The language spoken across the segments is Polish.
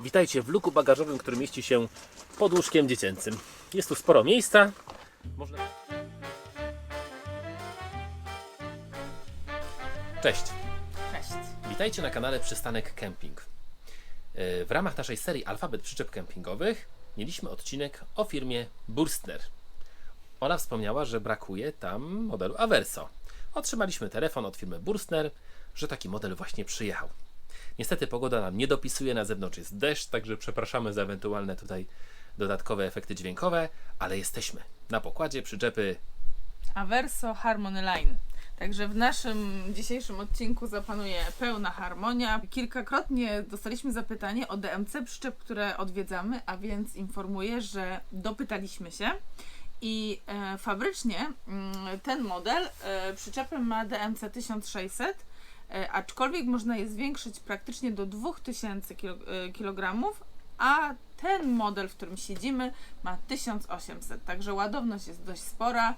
Witajcie w luku bagażowym, który mieści się pod łóżkiem dziecięcym. Jest tu sporo miejsca. Można... Cześć. Cześć. Witajcie na kanale Przystanek Camping. Yy, W ramach naszej serii Alfabet Przyczep Kempingowych mieliśmy odcinek o firmie Burstner. Ona wspomniała, że brakuje tam modelu Averso. Otrzymaliśmy telefon od firmy Burstner, że taki model właśnie przyjechał. Niestety pogoda nam nie dopisuje, na zewnątrz jest deszcz, także przepraszamy za ewentualne tutaj dodatkowe efekty dźwiękowe, ale jesteśmy na pokładzie przyczepy Averso Harmony Line. Także w naszym dzisiejszym odcinku zapanuje pełna harmonia. Kilkakrotnie dostaliśmy zapytanie o DMC przyczep, które odwiedzamy, a więc informuję, że dopytaliśmy się i e, fabrycznie mm, ten model e, przyczepy ma DMC 1600, e, aczkolwiek można je zwiększyć praktycznie do 2000 kilo, e, kg, a ten model, w którym siedzimy, ma 1800, także ładowność jest dość spora.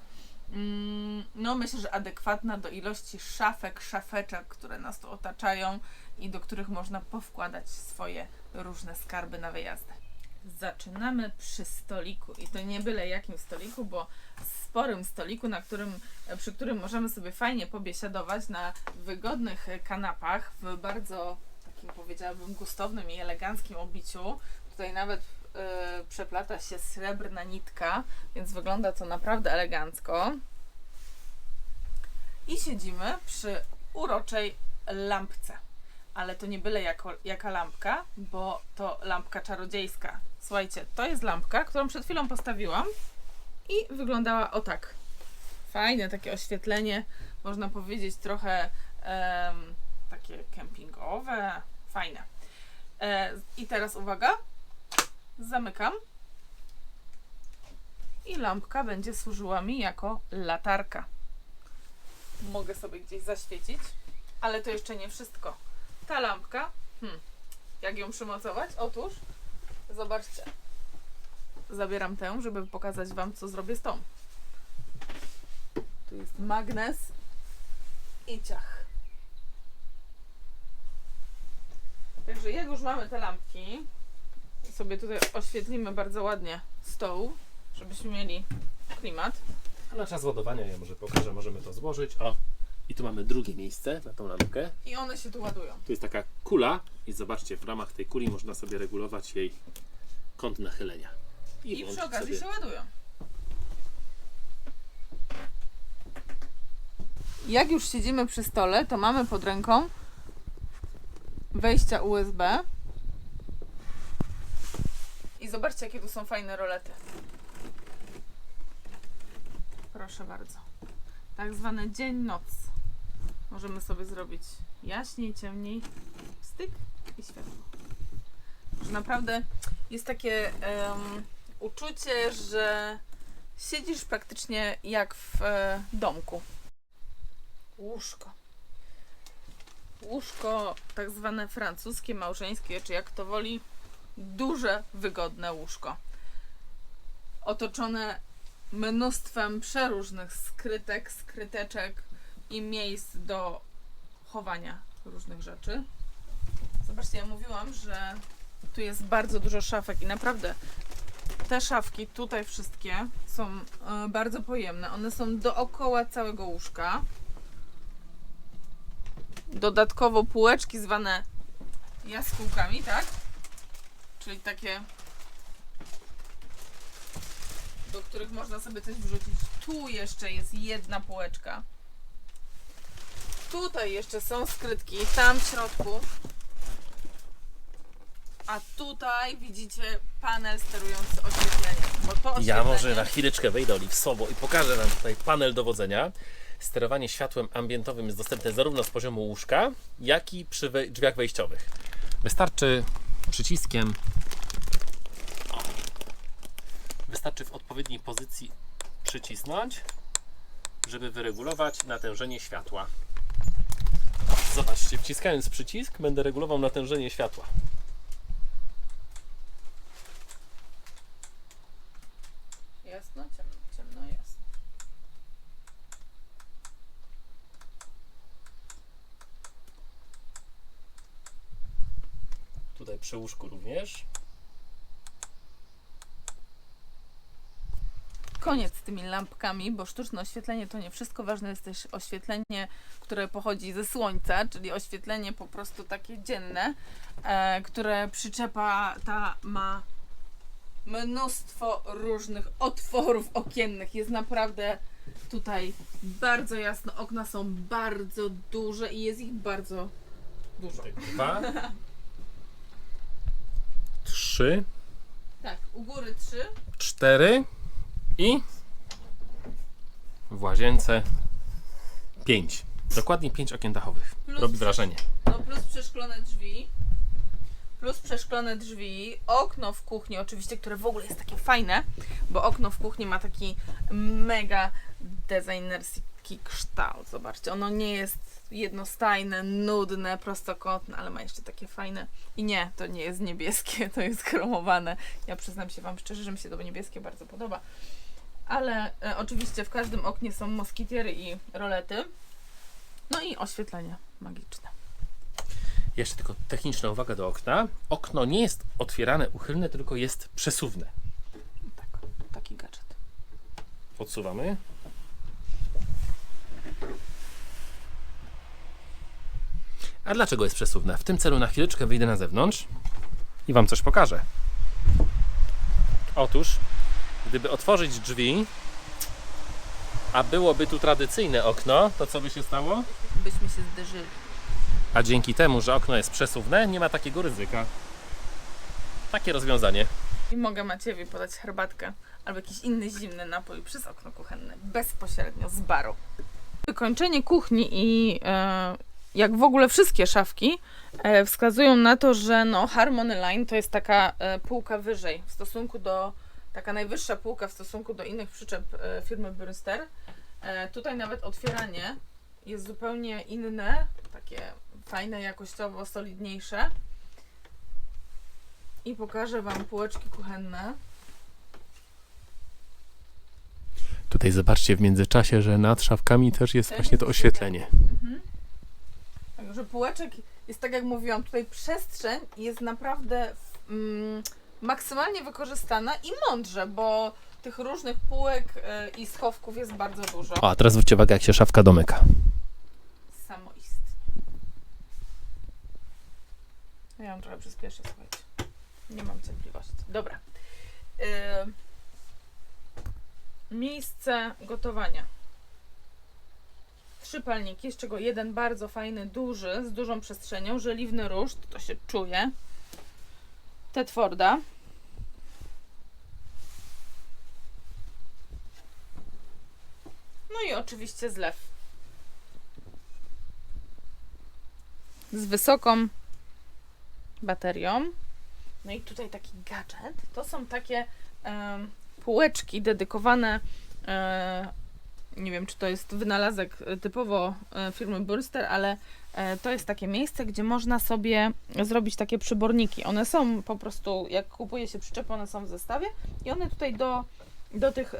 Mm, No, myślę, że adekwatna do ilości szafek, szafeczek, które nas tu otaczają i do których można powkładać swoje różne skarby na wyjazdy. Zaczynamy przy stoliku i to nie byle jakim stoliku, bo sporym stoliku, na którym, przy którym możemy sobie fajnie pobiesiadować na wygodnych kanapach w bardzo takim powiedziałabym gustownym i eleganckim obiciu. Tutaj nawet y, przeplata się srebrna nitka, więc wygląda to naprawdę elegancko. I siedzimy przy uroczej lampce. Ale to nie byle jako, jaka lampka, bo to lampka czarodziejska. Słuchajcie, to jest lampka, którą przed chwilą postawiłam i wyglądała o tak. Fajne takie oświetlenie, można powiedzieć trochę em, takie kempingowe, fajne. E, I teraz uwaga, zamykam i lampka będzie służyła mi jako latarka. Mogę sobie gdzieś zaświecić, ale to jeszcze nie wszystko. Ta lampka, hmm, jak ją przymocować? Otóż, zobaczcie, zabieram tę, żeby pokazać Wam, co zrobię z tą. Tu jest magnes i ciach. Także jak już mamy te lampki, sobie tutaj oświetlimy bardzo ładnie stoł, żebyśmy mieli klimat. A na czas ładowania, ja może pokażę, możemy to złożyć. O, i tu mamy drugie miejsce na tą lampkę. I one się tu ładują. Tu jest taka kula i zobaczcie, w ramach tej kuli można sobie regulować jej kąt nachylenia. I przy włączyć okazji sobie- się ładują. Jak już siedzimy przy stole, to mamy pod ręką wejścia USB. I zobaczcie, jakie tu są fajne rolety. Proszę bardzo. Tak zwane dzień-noc. Możemy sobie zrobić jaśniej, ciemniej, styk i światło. Że naprawdę jest takie em, uczucie, że siedzisz praktycznie jak w e, domku. Łóżko. Łóżko tak zwane francuskie, małżeńskie, czy jak to woli, duże, wygodne łóżko. Otoczone mnóstwem przeróżnych skrytek, skryteczek i miejsc do chowania różnych rzeczy. Zobaczcie, ja mówiłam, że tu jest bardzo dużo szafek i naprawdę te szafki tutaj wszystkie są e, bardzo pojemne. One są dookoła całego łóżka. Dodatkowo półeczki zwane jaskółkami, tak? Czyli takie do których można sobie coś wrzucić. Tu jeszcze jest jedna półeczka. Tutaj jeszcze są skrytki, tam w środku. A tutaj widzicie panel sterujący oświetleniem. Bo to Ja może oświetlenie- na chwileczkę wejdę Oli w słowo i pokażę Wam tutaj panel dowodzenia. Sterowanie światłem ambientowym jest dostępne zarówno z poziomu łóżka, jak i przy wej- drzwiach wejściowych. Wystarczy przyciskiem. O. Wystarczy w odpowiedniej pozycji przycisnąć, żeby wyregulować natężenie światła. Zobaczcie, wciskając przycisk będę regulował natężenie światła. Jasno, ciemno, ciemno, jasno. Tutaj przy łóżku również. Koniec z tymi lampkami, bo sztuczne oświetlenie to nie wszystko. Ważne jest też oświetlenie, które pochodzi ze słońca, czyli oświetlenie po prostu takie dzienne, e, które przyczepa ta ma mnóstwo różnych otworów okiennych. Jest naprawdę tutaj bardzo jasno. Okna są bardzo duże i jest ich bardzo dużo. Tutaj dwa. Trzy. Tak, u góry trzy. cztery i w łazience pięć. Dokładnie pięć okien dachowych. Plus Robi wrażenie. No plus przeszklone drzwi. Plus przeszklone drzwi. Okno w kuchni oczywiście, które w ogóle jest takie fajne, bo okno w kuchni ma taki mega designerski kształt. Zobaczcie, ono nie jest jednostajne, nudne, prostokątne, ale ma jeszcze takie fajne. I nie, to nie jest niebieskie, to jest chromowane. Ja przyznam się Wam szczerze, że mi się to niebieskie bardzo podoba. Ale e, oczywiście w każdym oknie są moskitiery i rolety. No i oświetlenie magiczne. Jeszcze tylko techniczna uwaga do okna. Okno nie jest otwierane, uchylne, tylko jest przesuwne. Tak, taki gadżet. Podsuwamy. A dlaczego jest przesuwne? W tym celu na chwileczkę wyjdę na zewnątrz i Wam coś pokażę. Otóż, gdyby otworzyć drzwi, a byłoby tu tradycyjne okno, to co by się stało? Byśmy się zderzyli. A dzięki temu, że okno jest przesuwne, nie ma takiego ryzyka. Takie rozwiązanie. I mogę Maciejowi podać herbatkę albo jakiś inny zimny napój przez okno kuchenne, bezpośrednio z baru. Wykończenie kuchni i e, jak w ogóle wszystkie szafki e, wskazują na to, że no, Harmony Line to jest taka e, półka wyżej w stosunku do, taka najwyższa półka w stosunku do innych przyczep e, firmy Brewster. E, tutaj nawet otwieranie jest zupełnie inne, takie fajne, jakościowo solidniejsze. I pokażę Wam półeczki kuchenne. Tutaj zobaczcie w międzyczasie, że nad szafkami też jest Też właśnie to oświetlenie. Także półeczek jest tak jak mówiłam, tutaj przestrzeń jest naprawdę mm, maksymalnie wykorzystana i mądrze, bo tych różnych półek y, i schowków jest bardzo dużo. O, a teraz zwróćcie uwagę, jak się szafka domyka. Samoistnie. Ja ją trochę przyspieszę, słuchajcie. Nie mam cierpliwości. Dobra. Y, miejsce gotowania. Trzy palniki, z czego jeden bardzo fajny, duży, z dużą przestrzenią, żeliwny ruszt, to się czuje. Tetforda. No i oczywiście zlew. z wysoką baterią. No i tutaj taki gadżet. To są takie półeczki dedykowane. E, nie wiem, czy to jest wynalazek e, typowo e, firmy Burster, ale e, to jest takie miejsce, gdzie można sobie zrobić takie przyborniki. One są po prostu, jak kupuje się przyczepę, one są w zestawie i one tutaj do, do, tych,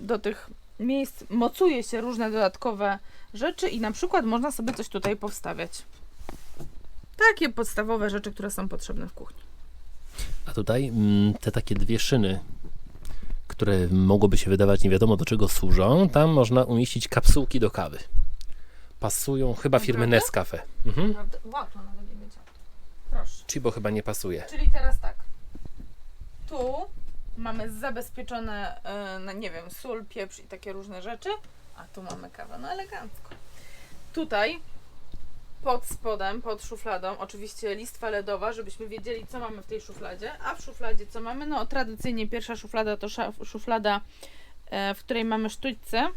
do tych miejsc mocuje się różne dodatkowe rzeczy i na przykład można sobie coś tutaj powstawiać. Takie podstawowe rzeczy, które są potrzebne w kuchni. A tutaj mm, te takie dwie szyny, które mogłoby się wydawać nie wiadomo do czego służą, tam można umieścić kapsułki do kawy. Pasują chyba firmy Naprawdę? Nescafe. Mhm. Prawda? Wow, to nawet nie wiedziałam. Proszę. Chibo chyba nie pasuje. Czyli teraz tak. Tu mamy zabezpieczone, e, no nie wiem, sól, pieprz i takie różne rzeczy, a tu mamy kawę. No elegancko. Tutaj pod spodem, pod szufladą, oczywiście listwa LEDowa, żebyśmy wiedzieli, co mamy w tej szufladzie. A w szufladzie co mamy? No tradycyjnie pierwsza szuflada to szuflada, e, w której mamy sztućce.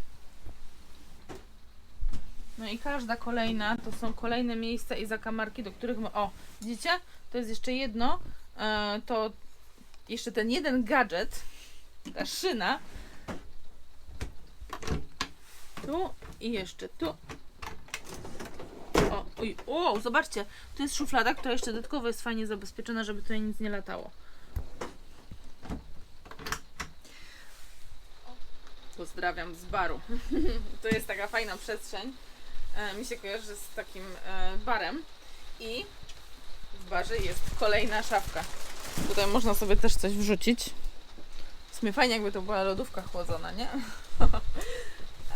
No i każda kolejna to są kolejne miejsca i zakamarki, do których my. O, widzicie? To jest jeszcze jedno. E, to jeszcze ten jeden gadżet, ta szyna. Tu i jeszcze tu. Oj, o, zobaczcie, tu jest szuflada, która jeszcze dodatkowo jest fajnie zabezpieczona, żeby tutaj nic nie latało. Pozdrawiam z baru. to jest taka fajna przestrzeń. E, mi się kojarzy z takim e, barem. I W barze jest kolejna szafka. Tutaj można sobie też coś wrzucić. W sumie fajnie, jakby to była lodówka chłodzona, nie?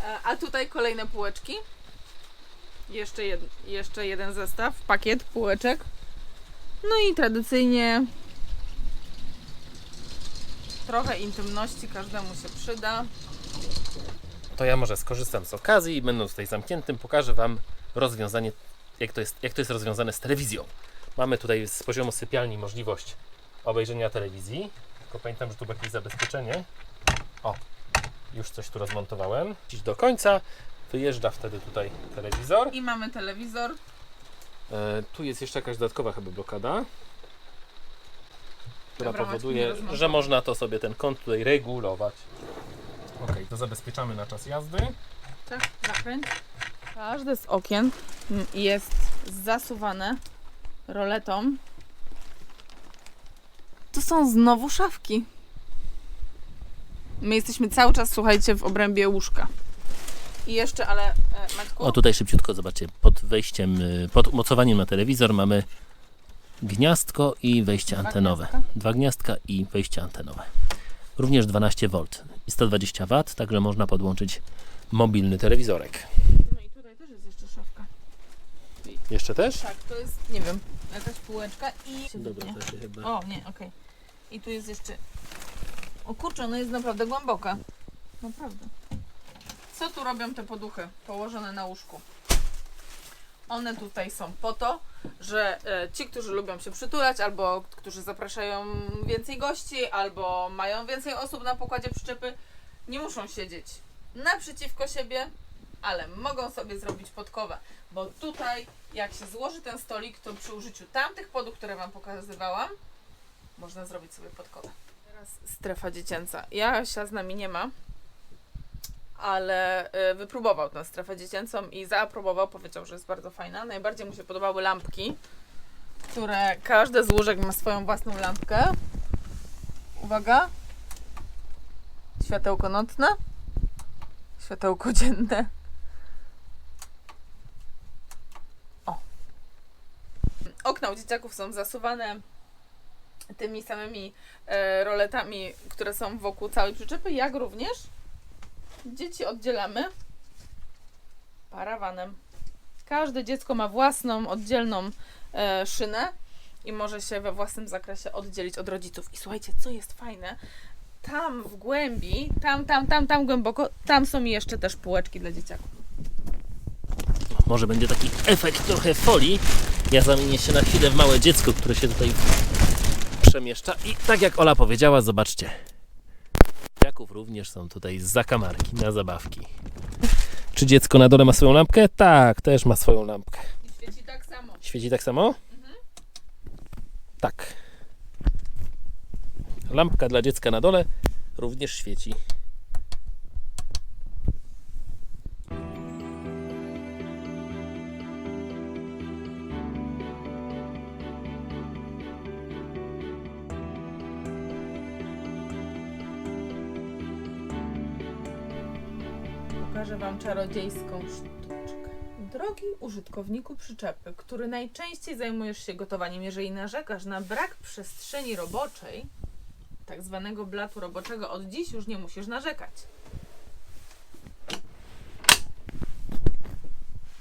E, A tutaj kolejne półeczki. Jeszcze, jed, jeszcze jeden zestaw, pakiet półeczek. No i tradycyjnie trochę intymności każdemu się przyda. To ja może skorzystam z okazji i będąc tutaj zamkniętym, pokażę Wam rozwiązanie, jak to jest, jak to jest rozwiązane z telewizją. Mamy tutaj z poziomu sypialni możliwość obejrzenia telewizji. Tylko pamiętam, że tu było jakieś zabezpieczenie. O, już coś tu rozmontowałem. Dziś do końca. Wyjeżdża wtedy tutaj telewizor. I mamy telewizor. E, tu jest jeszcze jakaś dodatkowa chyba blokada, która Dobra, Maćku, nie powoduje, rozmawiaj. że można to sobie ten kąt tutaj regulować. Ok, to zabezpieczamy na czas jazdy. Tak, zakręć. Każde z okien mm, jest zasuwane roletą. To są znowu szafki. My jesteśmy cały czas, słuchajcie, w obrębie łóżka. I jeszcze, ale e, Maćku, O, tutaj szybciutko, zobaczcie, pod wejściem, y, pod umocowaniem na telewizor mamy gniazdko i wejście antenowe. gniazdka. Dwa gniazdka i wejście antenowe. Również 12V i 120 W, także można podłączyć mobilny telewizorek. no i tutaj też jest jeszcze szafka. Jeszcze też? Tak, to jest, nie wiem, jakaś półeczka i... To się chyba... O, nie, okej. I tu jest jeszcze... O kurczę, ona jest naprawdę głęboka. Naprawdę. Co tu robią te poduchy położone na łóżku? One tutaj są po to, że e, ci, którzy lubią się przytulać, albo którzy zapraszają więcej gości, albo mają więcej osób na pokładzie przyczepy, nie muszą siedzieć naprzeciwko siebie, ale mogą sobie zrobić podkowę. Bo tutaj, jak się złoży ten stolik, to przy użyciu tamtych podów, które Wam pokazywałam, można zrobić sobie podkowę. Teraz strefa dziecięca. Jasia z nami nie ma, ale y, wypróbował tę strefę dziecięcą i zaaprobował, powiedział, że jest bardzo fajna. Najbardziej mu się podobały lampki, które każde z łóżek ma swoją własną lampkę. Uwaga. Światełko nocne. Światełko dzienne. O. Okna u dzieciaków są zasuwane tymi samymi e, roletami, które są wokół całej przyczepy, jak również dzieci oddzielamy parawanem. Każde dziecko ma własną, oddzielną e, szynę i może się we własnym zakresie oddzielić od rodziców. I słuchajcie, co jest fajne, tam w głębi, tam, tam, tam, tam głęboko, tam są jeszcze też półeczki dla dzieciaków. Może będzie taki efekt trochę folii. Ja zamienię się na chwilę w małe dziecko, które się tutaj przemieszcza. I tak jak Ola powiedziała, zobaczcie. Dzieciaków również są tutaj z zakamarki na zabawki. Czy dziecko na dole ma swoją lampkę? Tak, też ma swoją lampkę. I świeci tak samo. Świeci tak samo? Tak. Lampka dla dziecka na dole również świeci. Czarodziejską sztuczkę. Drogi użytkowniku przyczepy, który najczęściej zajmujesz się gotowaniem, jeżeli narzekasz na brak przestrzeni roboczej, tak zwanego blatu roboczego, od dziś już nie musisz narzekać.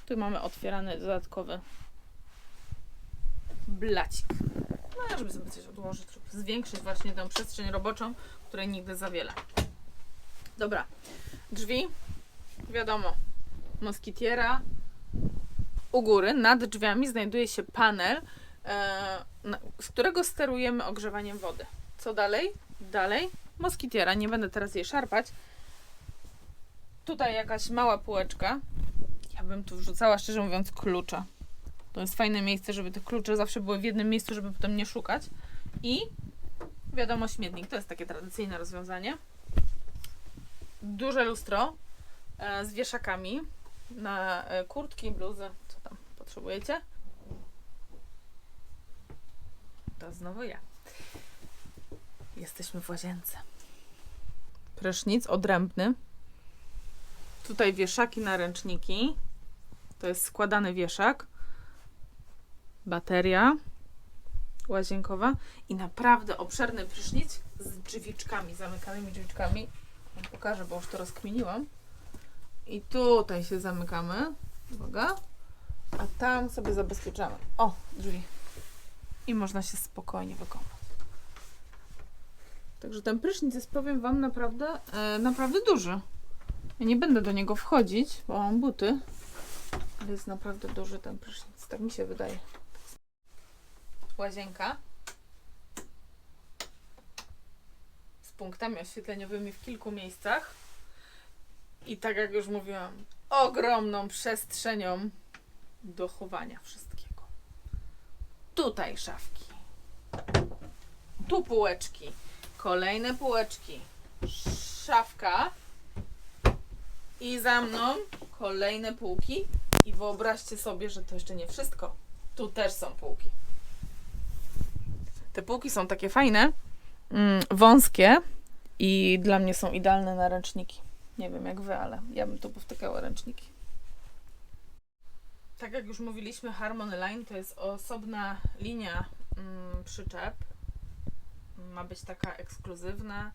Tu mamy otwierany dodatkowy blacik. No, żeby sobie coś odłożyć, żeby zwiększyć właśnie tę przestrzeń roboczą, której nigdy za wiele. Dobra, drzwi wiadomo, moskitiera. U góry, nad drzwiami, znajduje się panel, e, z którego sterujemy ogrzewaniem wody. Co dalej? Dalej, moskitiera. Nie będę teraz jej szarpać. Tutaj jakaś mała półeczka. Ja bym tu wrzucała, szczerze mówiąc, klucze. To jest fajne miejsce, żeby te klucze zawsze były w jednym miejscu, żeby potem nie szukać. I wiadomo, śmietnik. To jest takie tradycyjne rozwiązanie. Duże lustro z wieszakami na e, kurtki, bluzy, co tam potrzebujecie. To znowu ja. Jesteśmy w łazience. Prysznic odrębny. Tutaj wieszaki na ręczniki. To jest składany wieszak. Bateria. łazienkowa i naprawdę obszerny prysznic z drzwiczkami, zamykanymi drzwiczkami. Pokażę, bo już to rozkminiłam. I tutaj się zamykamy. Uwaga. A tam sobie zabezpieczamy. O, drzwi. I można się spokojnie wykąpać. Także ten prysznic jest, powiem Wam, naprawdę, e, naprawdę duży. Ja nie będę do niego wchodzić, bo mam buty. Ale jest naprawdę duży ten prysznic. Tak mi się wydaje. Łazienka. Z punktami oświetleniowymi w kilku miejscach. I tak jak już mówiłam, ogromną przestrzenią do chowania wszystkiego. Tutaj szafki. Tu półeczki. Kolejne półeczki. Szafka. I za mną kolejne półki. I wyobraźcie sobie, że to jeszcze nie wszystko. Tu też są półki. Te półki są takie fajne, mm, wąskie i dla mnie są idealne na ręczniki. Nie wiem jak wy, ale ja bym tu powtykała ręczniki. Tak jak już mówiliśmy, Harmony Line to jest osobna linia mm, przyczep. Ma być taka ekskluzywna,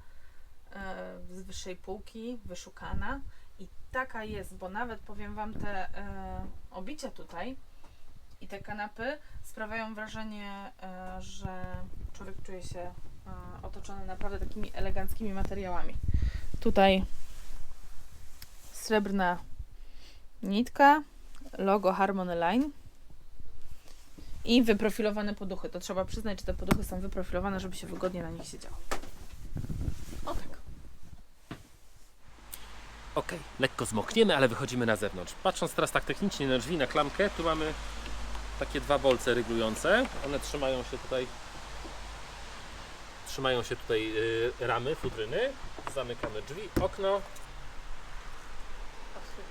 e, z wyższej półki, wyszukana. I taka jest, bo nawet powiem Wam, te e, obicia tutaj i te kanapy sprawiają wrażenie, e, że człowiek czuje się e, otoczony naprawdę takimi eleganckimi materiałami. Tutaj srebrna nitka, logo Harmony Line i wyprofilowane poduchy. To trzeba przyznać, że te poduchy są wyprofilowane, żeby się wygodnie na nich siedziało. O tak. Ok, lekko zmokniemy, ale wychodzimy na zewnątrz. Patrząc teraz tak technicznie na drzwi, na klamkę, tu mamy takie dwa bolce ryglujące. One trzymają się tutaj trzymają się tutaj y, ramy, futryny. Zamykamy drzwi, okno.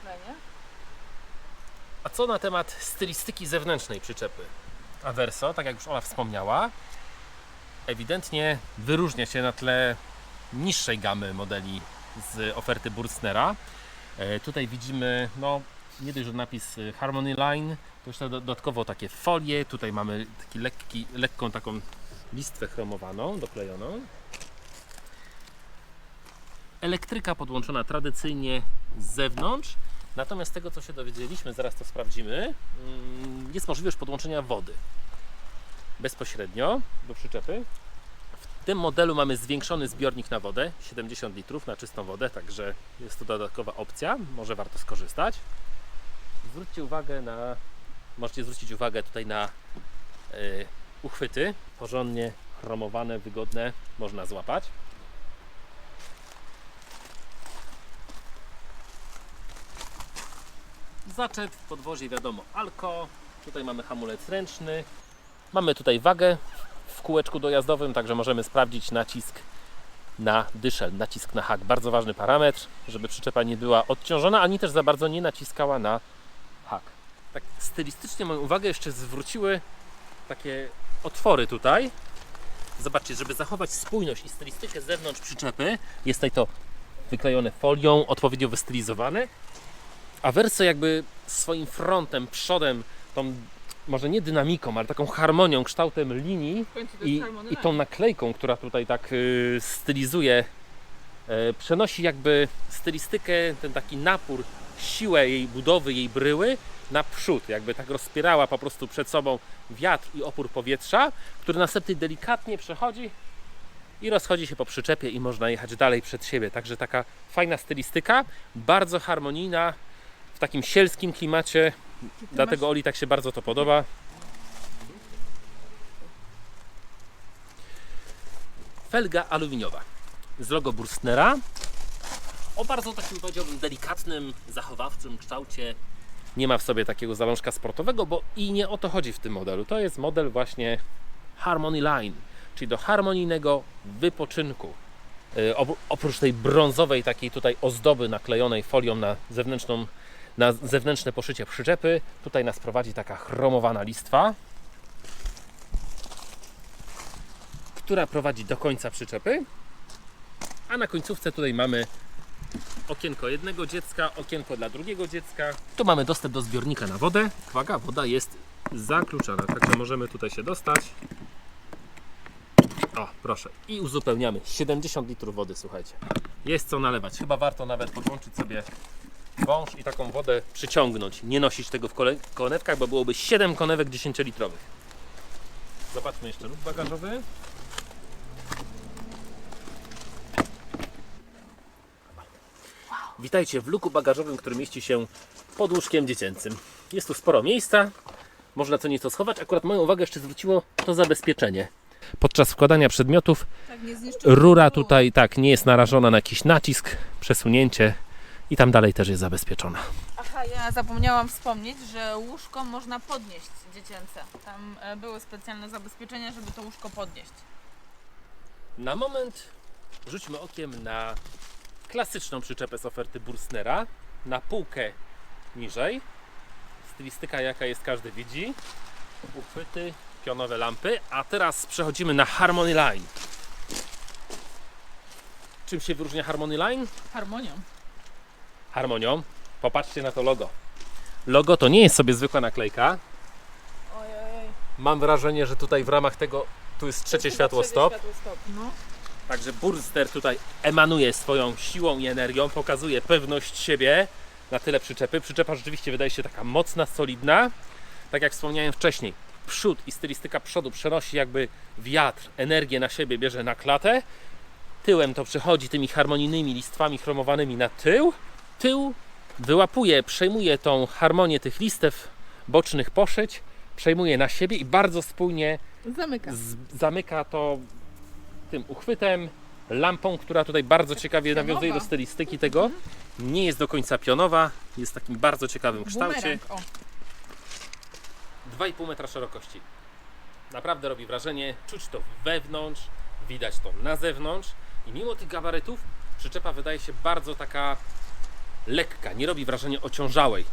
Oświetlenie. A co na temat stylistyki zewnętrznej przyczepy? Averso, tak jak już Ola wspomniała, ewidentnie wyróżnia się na tle niższej gamy modeli z oferty Burstnera. E, Tutaj widzimy, no nie dość, że napis e, Harmony Line, to jeszcze do- dodatkowo takie folie. Tutaj mamy taki lekki, lekką taką listwę chromowaną, doklejoną. Elektryka podłączona tradycyjnie z zewnątrz. Natomiast tego, co się dowiedzieliśmy, zaraz to sprawdzimy, mm, jest możliwość podłączenia wody bezpośrednio do przyczepy. W tym modelu mamy zwiększony zbiornik na wodę, 70 litrów na czystą wodę, także jest to dodatkowa opcja, może warto skorzystać. Zwróćcie uwagę na, możecie zwrócić uwagę tutaj na y, uchwyty, porządnie chromowane, wygodne, można złapać. Zaczep, podwozie wiadomo alko, tutaj mamy hamulec ręczny, mamy tutaj wagę w kółeczku dojazdowym, także możemy sprawdzić nacisk na dyszel, nacisk na hak. Bardzo ważny parametr, żeby przyczepa nie była odciążona, ani też za bardzo nie naciskała na hak. Tak stylistycznie moją uwagę jeszcze zwróciły takie otwory tutaj. Zobaczcie, żeby zachować spójność i stylistykę zewnątrz przyczepy, jest tutaj to wyklejone folią, odpowiednio wystylizowane. A Verso jakby swoim frontem, przodem, tą może nie dynamiką, ale taką harmonią, kształtem linii i, i tą naklejką, która tutaj tak y, stylizuje, y, przenosi jakby stylistykę, ten taki napór, siłę jej budowy, jej bryły naprzód, jakby tak rozpierała po prostu przed sobą wiatr i opór powietrza, który następnie delikatnie przechodzi i rozchodzi się po przyczepie i można jechać dalej przed siebie. Także taka fajna stylistyka, bardzo harmonijna, w takim sielskim klimacie, dlatego Oli tak się bardzo to podoba. Felga aluminiowa z logo Burstnera o bardzo takim powiedziałbym delikatnym, zachowawczym kształcie. Nie ma w sobie takiego zalążka sportowego, bo i nie o to chodzi w tym modelu. To jest model właśnie Harmony Line, czyli do harmonijnego wypoczynku. Op- oprócz tej brązowej takiej tutaj ozdoby naklejonej folią na zewnętrzną na zewnętrzne poszycie przyczepy. Tutaj nas prowadzi taka chromowana listwa, która prowadzi do końca przyczepy. A na końcówce tutaj mamy okienko jednego dziecka, okienko dla drugiego dziecka. Tu mamy dostęp do zbiornika na wodę. Uwaga, woda jest zakluczana, także możemy tutaj się dostać O, proszę. I uzupełniamy. 70 litrów wody, słuchajcie. Jest co nalewać. Chyba warto nawet podłączyć sobie wąż i taką wodę przyciągnąć. Nie nosić tego w konewkach, bo byłoby 7 konewek 10-litrowych. Zobaczmy jeszcze luk bagażowy. Witajcie w luku bagażowym, który mieści się pod łóżkiem dziecięcym. Jest tu sporo miejsca, można co nieco schować. Akurat moją uwagę jeszcze zwróciło to zabezpieczenie. Podczas wkładania przedmiotów Tak, rura tutaj tak nie jest narażona na jakiś nacisk, przesunięcie i tam dalej też jest zabezpieczona. Aha, ja zapomniałam wspomnieć, że łóżko można podnieść dziecięce. Tam e, były specjalne zabezpieczenia, żeby to łóżko podnieść. Na moment rzućmy okiem na klasyczną przyczepę z oferty Burstnera, na półkę niżej. Stylistyka jaka jest każdy widzi. Uchwyty, pionowe lampy, a teraz przechodzimy na Harmony Line. Czym się wyróżnia Harmony Line? Harmonią. Harmonią. Popatrzcie na to logo. Logo to nie jest sobie zwykła naklejka. Ojej. Mam wrażenie, że tutaj w ramach tego tu jest trzecie światło stop. No. Także Burster tutaj emanuje swoją siłą i energią, pokazuje pewność siebie na tyle przyczepy. Przyczepa rzeczywiście wydaje się taka mocna, solidna. Tak jak wspomniałem wcześniej, przód i stylistyka przodu przenosi jakby wiatr, energię na siebie, bierze na klatę. Tyłem to przechodzi tymi harmonijnymi listwami chromowanymi na tył. Tył wyłapuje, przejmuje tą harmonię tych listew bocznych poszyć, przejmuje na siebie i bardzo spójnie Zamyka. z, zamyka to tym uchwytem, lampą, która tutaj bardzo ciekawie pionowa. nawiązuje do stylistyki tego. Nie jest do końca pionowa, jest w takim bardzo ciekawym kształcie. Bumerang, o. 2,5 metra szerokości. Naprawdę robi wrażenie, czuć to wewnątrz, widać to na zewnątrz i mimo tych gabarytów przyczepa wydaje się bardzo taka lekka, nie robi wrażenia ociążałej.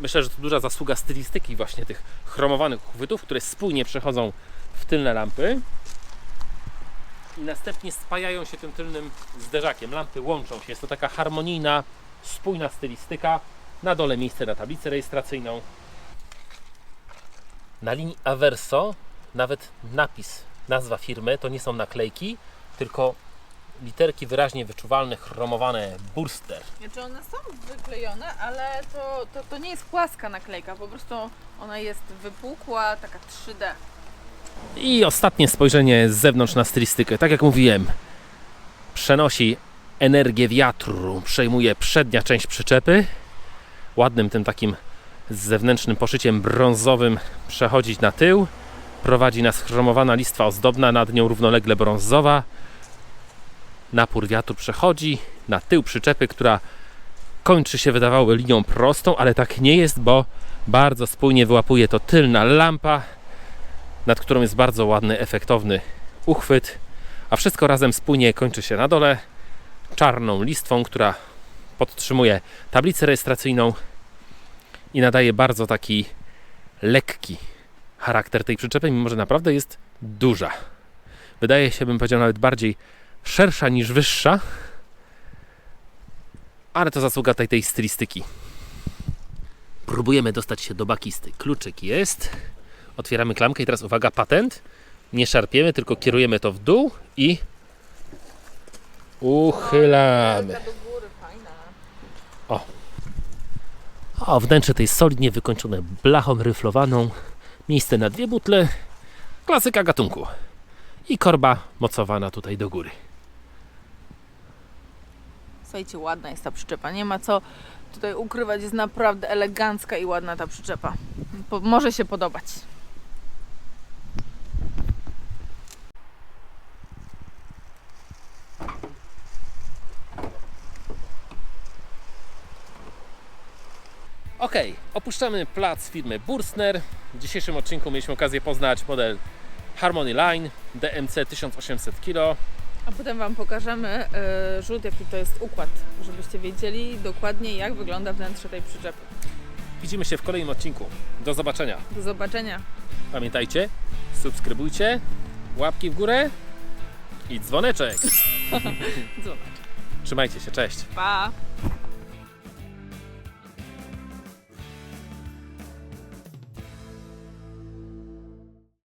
Myślę, że to duża zasługa stylistyki właśnie tych chromowanych uchwytów, które spójnie przechodzą w tylne lampy i następnie spajają się tym tylnym zderzakiem. Lampy łączą się, jest to taka harmonijna, spójna stylistyka. Na dole miejsce na tablicę rejestracyjną, na linii Averso nawet napis, nazwa firmy to nie są naklejki, tylko literki wyraźnie wyczuwalne, chromowane Burster. Znaczy one są wyklejone, ale to, to, to nie jest płaska naklejka, po prostu ona jest wypukła, taka 3D. I ostatnie spojrzenie z zewnątrz na stylistykę. Tak jak mówiłem, przenosi energię wiatru, przejmuje przednia część przyczepy. Ładnym tym takim zewnętrznym poszyciem brązowym przechodzi na tył. Prowadzi nas chromowana listwa ozdobna, nad nią równolegle brązowa. Napór wiatru przechodzi na tył przyczepy, która kończy się wydawałoby linią prostą, ale tak nie jest, bo bardzo spójnie wyłapuje to tylna lampa, nad którą jest bardzo ładny, efektowny uchwyt, a wszystko razem spójnie kończy się na dole czarną listwą, która podtrzymuje tablicę rejestracyjną i nadaje bardzo taki lekki charakter tej przyczepy, mimo że naprawdę jest duża. Wydaje się, bym powiedział, nawet bardziej szersza niż wyższa, ale to zasługa tej, tej stylistyki. Próbujemy dostać się do bakisty. Kluczyk jest. Otwieramy klamkę i teraz uwaga, patent. Nie szarpiemy, tylko kierujemy to w dół i uchylamy. Fajna. A wnętrze tej solidnie wykończone blachą ryflowaną. Miejsce na dwie butle. Klasyka gatunku. I korba mocowana tutaj do góry. Słuchajcie, ładna jest ta przyczepa. Nie ma co tutaj ukrywać. Jest naprawdę elegancka i ładna ta przyczepa. Po, może się podobać. Ok, opuszczamy plac firmy Burstner. W dzisiejszym odcinku mieliśmy okazję poznać model Harmony Line DMC 1800 kg. A potem Wam pokażemy e, rzut, jaki to jest układ, żebyście wiedzieli dokładnie, jak wygląda wnętrze tej przyczepy. Widzimy się w kolejnym odcinku. Do zobaczenia. Do zobaczenia. Pamiętajcie, subskrybujcie, łapki w górę i dzwoneczek. Zobacz. Trzymajcie się, cześć. Pa!